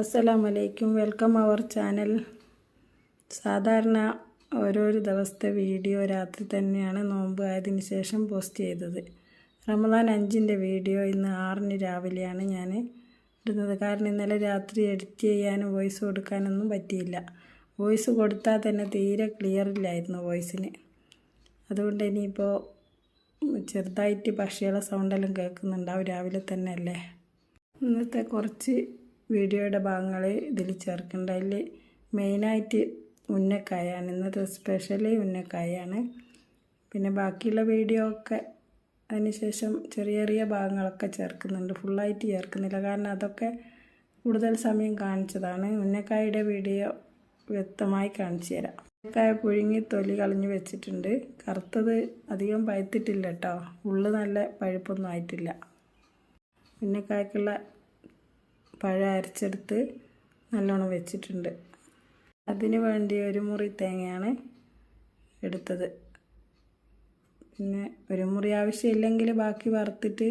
അസ്സലാമലൈക്കും. Welcome our channel സാധാരണ ഓരോരു ദിവസത്തെ വീഡിയോ രാത്രി തന്നെയാണ് നോമ്പ് ആയതിനു ശേഷം പോസ്റ്റ് ചെയ്തത്. റമദാൻ അഞ്ചിന്റെ വീഡിയോ ഇന്ന് ആറിന് രാവിലെയാണ് ഞാൻ ഇടുന്നത്. കാരണം ഇന്നലെ രാത്രി എഡിറ്റ് ചെയ്യാനും വോയിസ് കൊടുക്കാനൊന്നും പറ്റിയില്ല. വോയിസ് കൊടുത്താൽ തന്നെ തീരെ ക്ലിയർ ഇല്ലായിരുന്നു വോയിസിന് അതുകൊണ്ട് ഇനിയിപ്പോൾ ചെറുതായിട്ട് പക്ഷികളെ സൗണ്ടെല്ലാം കേൾക്കുന്നുണ്ടാവും. രാവിലെ തന്നെ അല്ലേ ഇന്നത്തെ കുറച്ച് വീഡിയോയുടെ ഭാഗങ്ങൾ ഇതിൽ ചേർക്കേണ്ട. അതിൽ മെയിനായിട്ട് ഉന്നക്കായാണ്. ഇന്നത്തെ സ്പെഷ്യലി ഉന്നക്കായാണ്. പിന്നെ ബാക്കിയുള്ള വീഡിയോ ഒക്കെ അതിനുശേഷം ചെറിയ ചെറിയ ഭാഗങ്ങളൊക്കെ ചേർക്കുന്നുണ്ട്. ഫുള്ളായിട്ട് ചേർക്കുന്നില്ല. കാരണം അതൊക്കെ കൂടുതൽ സമയം കാണിച്ചതാണ്. ഉന്നക്കായുടെ വീഡിയോ വ്യക്തമായി കാണിച്ചു തരാം. ഉന്നക്കായ പുഴുങ്ങി തൊലി കളഞ്ഞ് വെച്ചിട്ടുണ്ട്. കറുത്തത് അധികം പഴുത്തിട്ടില്ല കേട്ടോ. ഉള്ളു നല്ല പഴുപ്പൊന്നും ആയിട്ടില്ല. ഉന്നക്കായ്ക്കുള്ള പഴം അരച്ചെടുത്ത് നല്ലോണം വെച്ചിട്ടുണ്ട്. അതിന് വേണ്ടി ഒരു മുറി തേങ്ങയാണ് എടുത്തത്. പിന്നെ ഒരു മുറി ആവശ്യമില്ലെങ്കിൽ ബാക്കി വറുത്തിട്ട്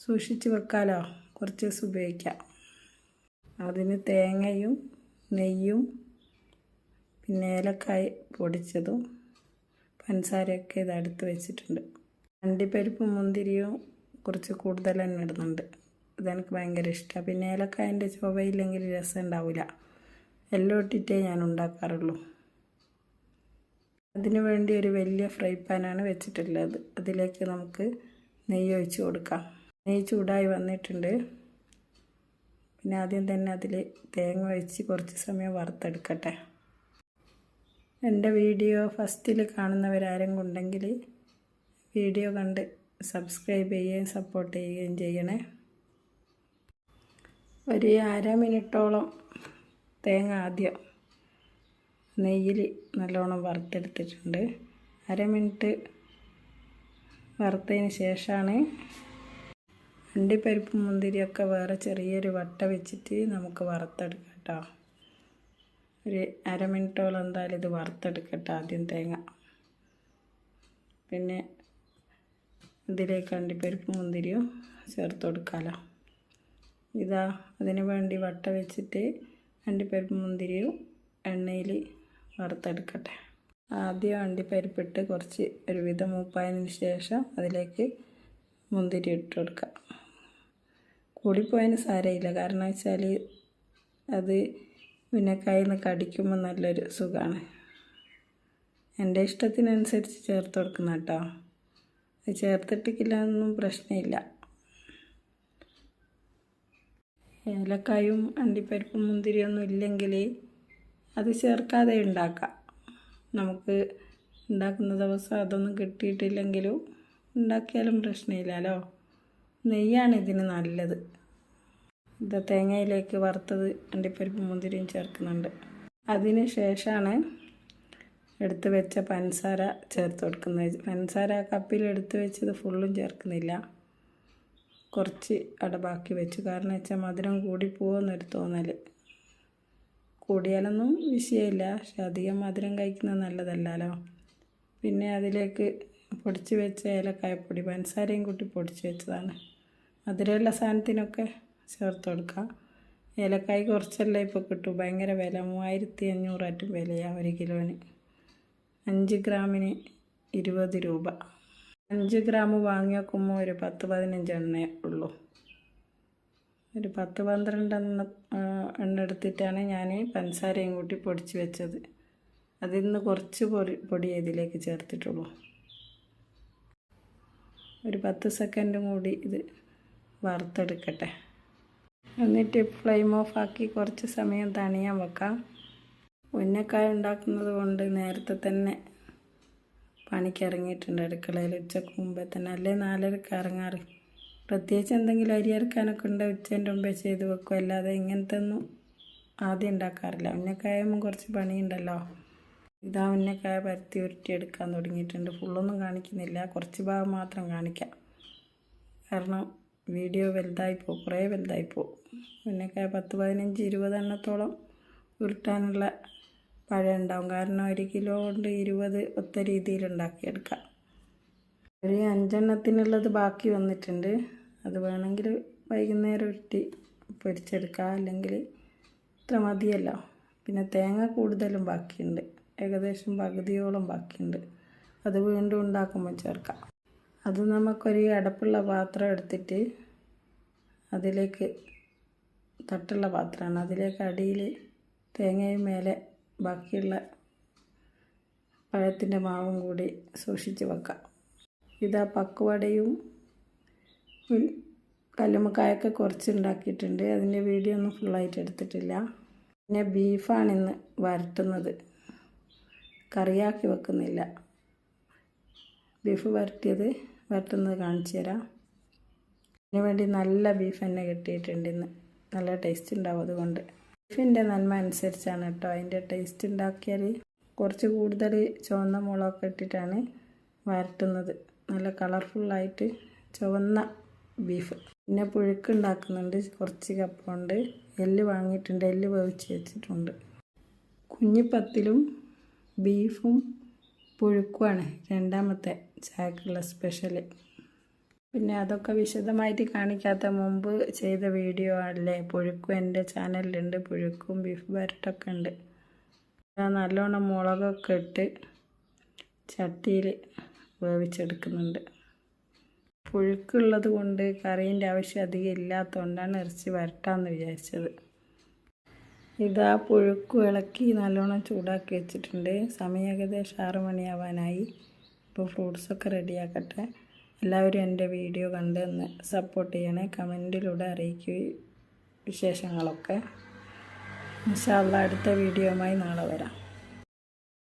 സൂക്ഷിച്ച് വെക്കാമല്ലോ കുറച്ച് ദിവസം ഉപയോഗിക്കാം. അതിന് തേങ്ങയും നെയ്യും പിന്നെ ഏലക്കായ പൊടിച്ചതും പഞ്ചസാരയൊക്കെ ഇത് അടുത്ത് വെച്ചിട്ടുണ്ട്. അണ്ടിപ്പരിപ്പും മുന്തിരിയും കുറച്ച് കൂടുതൽ തന്നെ ഇടുന്നുണ്ട്. ഇതെനിക്ക് ഭയങ്കര ഇഷ്ടമാണ് പിന്നെ ഏലക്കായന്റെ ചുവയില്ലെങ്കിൽ രസം ഉണ്ടാവില്ല എല്ലാം ഇട്ടിട്ടേ ഞാൻ ഉണ്ടാക്കാറുള്ളൂ. അതിന് വേണ്ടി ഒരു വലിയ ഫ്രൈ പാനാണ് വെച്ചിട്ടുള്ളത്. അതിലേക്ക് നമുക്ക് നെയ്യ് ഒഴിച്ച് കൊടുക്കാം. നെയ്യ് ചൂടായി വന്നിട്ടുണ്ട്. പിന്നെ ആദ്യം തന്നെ അതിൽ തേങ്ങ ഒഴിച്ച് കുറച്ച് സമയം വറുത്തെടുക്കട്ടെ. എന്റെ വീഡിയോ ഫസ്റ്റിൽ കാണുന്നവരാരും ഉണ്ടെങ്കിൽ വീഡിയോ കണ്ട് സബ്സ്ക്രൈബ് ചെയ്യുകയും സപ്പോർട്ട് ചെയ്യുകയും ചെയ്യണേ. ഒരു അര മിനിറ്റോളം തേങ്ങ ആദ്യം നെയ്യിൽ നല്ലോണം വറുത്തെടുത്തിട്ടുണ്ട്. അര മിനിറ്റ് വറുത്തതിന് ശേഷമാണ് അണ്ടിപ്പരിപ്പ് മുന്തിരിയൊക്കെ വേറെ ചെറിയൊരു വട്ട വെച്ചിട്ട് നമുക്ക് വറുത്തെടുക്കാം കേട്ടോ. ഒരു അര മിനിറ്റോളം എന്തായാലും ഇത് വറുത്തെടുക്കട്ടെ ആദ്യം തേങ്ങ. പിന്നെ ഇതിലേക്ക് അണ്ടിപ്പരിപ്പ് മുന്തിരിയും ചേർത്ത് കൊടുക്കാമല്ലോ ഇതാ അതിന് വേണ്ടി വട്ട വെച്ചിട്ട് അണ്ടിപ്പരിപ്പ് മുന്തിരിയും എണ്ണയിൽ വറുത്തെടുക്കട്ടെ. ആദ്യം അണ്ടിപ്പരിപ്പിട്ട് കുറച്ച് ഒരുവിധം മൂപ്പായതിന് ശേഷം അതിലേക്ക് മുന്തിരി ഇട്ട് കൊടുക്കുക കൂടിപ്പോയതിന് സാരമില്ല. കാരണം വെച്ചാൽ അത് പിന്നെ കയ്യിൽ നിന്ന് കടിക്കുമ്പോൾ നല്ലൊരു സുഖമാണ് എന്റെ ഇഷ്ടത്തിനനുസരിച്ച് ചേർത്ത് കൊടുക്കുന്ന കേട്ടോ. അത് ചേർത്തിട്ടില്ല എന്നൊന്നും പ്രശ്നമില്ല. ഏലക്കായും അണ്ടിപ്പരിപ്പും മുന്തിരിയൊന്നും ഇല്ലെങ്കിൽ അത് ചേർക്കാതെ ഉണ്ടാക്കാം. നമുക്ക് ഉണ്ടാക്കുന്ന ദിവസം അതൊന്നും കിട്ടിയിട്ടില്ലെങ്കിലും ഉണ്ടാക്കിയാലും പ്രശ്നമില്ലല്ലോ നെയ്യാണ് ഇതിന് നല്ലത്. ഇത് തേങ്ങയിലേക്ക് വറുത്തത് അണ്ടിപ്പരിപ്പും മുന്തിരിയും ചേർക്കുന്നുണ്ട്. അതിന് ശേഷമാണ് എടുത്ത് വെച്ച പഞ്ചസാര ചേർത്ത് കൊടുക്കുന്നത്. പഞ്ചസാര കപ്പിൽ എടുത്ത് വെച്ചത് ഫുള്ളും ചേർക്കുന്നില്ല. കുറച്ച് അട ബാക്കി വെച്ചു. കാരണം വെച്ചാൽ മധുരം കൂടി പോകുമെന്നൊരു തോന്നൽ കൂടിയാലൊന്നും വിഷയമില്ല. പക്ഷെ അധികം മധുരം കഴിക്കുന്നത് നല്ലതല്ലല്ലോ. പിന്നെ അതിലേക്ക് പൊടിച്ച് വെച്ച ഏലക്കായപ്പൊടി പഞ്ചസാരയും കൂട്ടി പൊടിച്ച് വെച്ചതാണ്. മധുരമുള്ള സാധനത്തിനൊക്കെ ചേർത്ത് കൊടുക്കാം. ഏലക്കായ് കുറച്ചല്ലേ ഇപ്പോൾ കിട്ടും. ഭയങ്കര വില. മൂവായിരത്തി അഞ്ഞൂറായിട്ടും വിലയാണ് ഒരു കിലോന്. അഞ്ച് ഗ്രാമിന് ഇരുപത് രൂപ. അഞ്ച് ഗ്രാം വാങ്ങി വെക്കുമ്പോൾ ഒരു പത്ത് പതിനഞ്ച് എണ്ണേ ഉള്ളൂ. ഒരു പത്ത് പന്ത്രണ്ട് എണ്ണ എണ്ണ എടുത്തിട്ടാണ് ഞാൻ പഞ്ചസാരയും കൂട്ടി പൊടിച്ച് വെച്ചത്. അതിൽ നിന്ന് കുറച്ച് പൊടി പൊടി ഇതിലേക്ക് ചേർത്തിട്ടുള്ളൂ. ഒരു പത്ത് സെക്കൻഡും കൂടി ഇത് വറുത്തെടുക്കട്ടെ. എന്നിട്ട് ഫ്ലെയിം ഓഫ് ആക്കി കുറച്ച് സമയം തണിയാൻ വെക്കാം. ഉന്നക്കായ ഉണ്ടാക്കുന്നത് കൊണ്ട് നേരത്തെ തന്നെ പണിക്ക് ഇറങ്ങിയിട്ടുണ്ട് അടുക്കളയിൽ. ഉച്ചയ്ക്ക് മുമ്പേ തന്നെ. അല്ലേ? നാലരക്ക് ഇറങ്ങാറ്. പ്രത്യേകിച്ച് എന്തെങ്കിലും അരി ഇറക്കാനൊക്കെ ഉണ്ട്? ഉച്ചേന്റെ മുമ്പേ ചെയ്ത് വെക്കും. അല്ലാതെ ഇങ്ങനത്തെ ഒന്നും ആദ്യം ഉണ്ടാക്കാറില്ല. ഉന്നക്കായുമ്പോൾ കുറച്ച് പണിയുണ്ടല്ലോ. ഇതാ ഉന്നക്കായ പരത്തി ഉരുട്ടി എടുക്കാൻ തുടങ്ങിയിട്ടുണ്ട്. ഫുള്ളൊന്നും കാണിക്കുന്നില്ല. കുറച്ച് ഭാഗം മാത്രം കാണിക്കാം. കാരണം വീഡിയോ വലുതായിപ്പോ കുറേ വലുതായിപ്പോ ഉന്നക്കായ പത്ത് പതിനഞ്ച് ഇരുപതെണ്ണത്തോളം ഉരുട്ടാനുള്ള പഴം ഉണ്ടാവും കാരണം ഒരു കിലോ കൊണ്ട് ഇരുപത് ഒത്ത രീതിയിൽ ഉണ്ടാക്കിയെടുക്കാം. ഒരു അഞ്ചെണ്ണത്തിനുള്ളത് ബാക്കി വന്നിട്ടുണ്ട്. അത് വേണമെങ്കിൽ വൈകുന്നേരം ഉരുട്ടി പൊരിച്ചെടുക്കാം. അല്ലെങ്കിൽ ഇത്ര മതിയല്ലോ. പിന്നെ തേങ്ങ കൂടുതലും ബാക്കിയുണ്ട്. ഏകദേശം പകുതിയോളം ബാക്കിയുണ്ട്. അത് വീണ്ടും ഉണ്ടാക്കുമ്പോൾ ചേർക്കാം. അത് നമുക്കൊരു അടപ്പുള്ള പാത്രം എടുത്തിട്ട് അതിലേക്ക് തട്ടുള്ള പാത്രമാണ്. അതിലേക്ക് അടിയിൽ തേങ്ങയും മേലെ ബാക്കിയുള്ള പഴത്തിന്റെ മാവും കൂടി സൂക്ഷിച്ച് വെക്കാം. ഇതാ പക്കുവടയും ഉൽ- കല്ലുമ്മക്കായൊക്കെ കുറച്ച് ഉണ്ടാക്കിയിട്ടുണ്ട് അതിന്റെ വീഡിയോ ഒന്നും ഫുള്ളായിട്ട് എടുത്തിട്ടില്ല. പിന്നെ ബീഫാണ് ഇന്ന് വരട്ടുന്നത്. കറിയാക്കി വെക്കുന്നില്ല. ബീഫ് വരട്ടിയത് വരട്ടുന്നത് കാണിച്ചു തരാം. അതിനുവേണ്ടി നല്ല ബീഫ് തന്നെ കിട്ടിയിട്ടുണ്ട് ഇന്ന്. നല്ല ടേസ്റ്റ് ഉണ്ടാവും അതുകൊണ്ട്. ബീഫിന്റെ നന്മ അനുസരിച്ചാണ് കേട്ടോ അതിന്റെ ടേസ്റ്റ് ഉണ്ടാക്കിയാൽ കുറച്ച് കൂടുതൽ ചുവന്ന മുളകൊക്കെ ഇട്ടിട്ടാണ് വരട്ടുന്നത്. നല്ല കളർഫുള്ളായിട്ട് ചുവന്ന ബീഫ്. പിന്നെ പുഴുക്ക് ഉണ്ടാക്കുന്നുണ്ട്. കുറച്ച് കപ്പുണ്ട് എല്ല് വാങ്ങിയിട്ടുണ്ട്. എല്ല് വേവിച്ച് വെച്ചിട്ടുണ്ട്. കുഞ്ഞിപ്പത്തിലും ബീഫും പുഴുക്കുമാണ് രണ്ടാമത്തെ ചായക്കുള്ള സ്പെഷ്യൽ പിന്നെ അതൊക്കെ വിശദമായിട്ട് കാണിക്കാത്ത മുമ്പ് ചെയ്ത വീഡിയോ അല്ലേ? പുഴുക്കും എന്റെ ചാനലിലുണ്ട്. പുഴുക്കും ബീഫ് ബരട്ടൊക്കെ ഉണ്ട്. നല്ലോണം മുളകൊക്കെ ഇട്ട് ചട്ടിയിൽ വേവിച്ചെടുക്കുന്നുണ്ട്. പുഴുക്കുള്ളത് കൊണ്ട് കറീന്റെ ആവശ്യം അധികം ഇല്ലാത്തതുകൊണ്ടാണ് ഇറച്ചി വരട്ടാന്ന് വിചാരിച്ചത്. ഇതാ പുഴുക്ക് ഇളക്കി നല്ലോണം ചൂടാക്കി വെച്ചിട്ടുണ്ട്. സമയം ഏകദേശം ആറ് മണിയാവാനായി. ഇപ്പോൾ ഫ്രൂട്ട്സൊക്കെ റെഡിയാക്കട്ടെ. എല്ലാവരും എന്റെ വീഡിയോ കണ്ട് ഒന്ന് സപ്പോർട്ട് ചെയ്യണേ കമന്റിലൂടെ അറിയിക്കുക വിശേഷങ്ങളൊക്കെ. ഇൻഷാല്ല അടുത്ത വീഡിയോയുമായി നാളെ വരാം.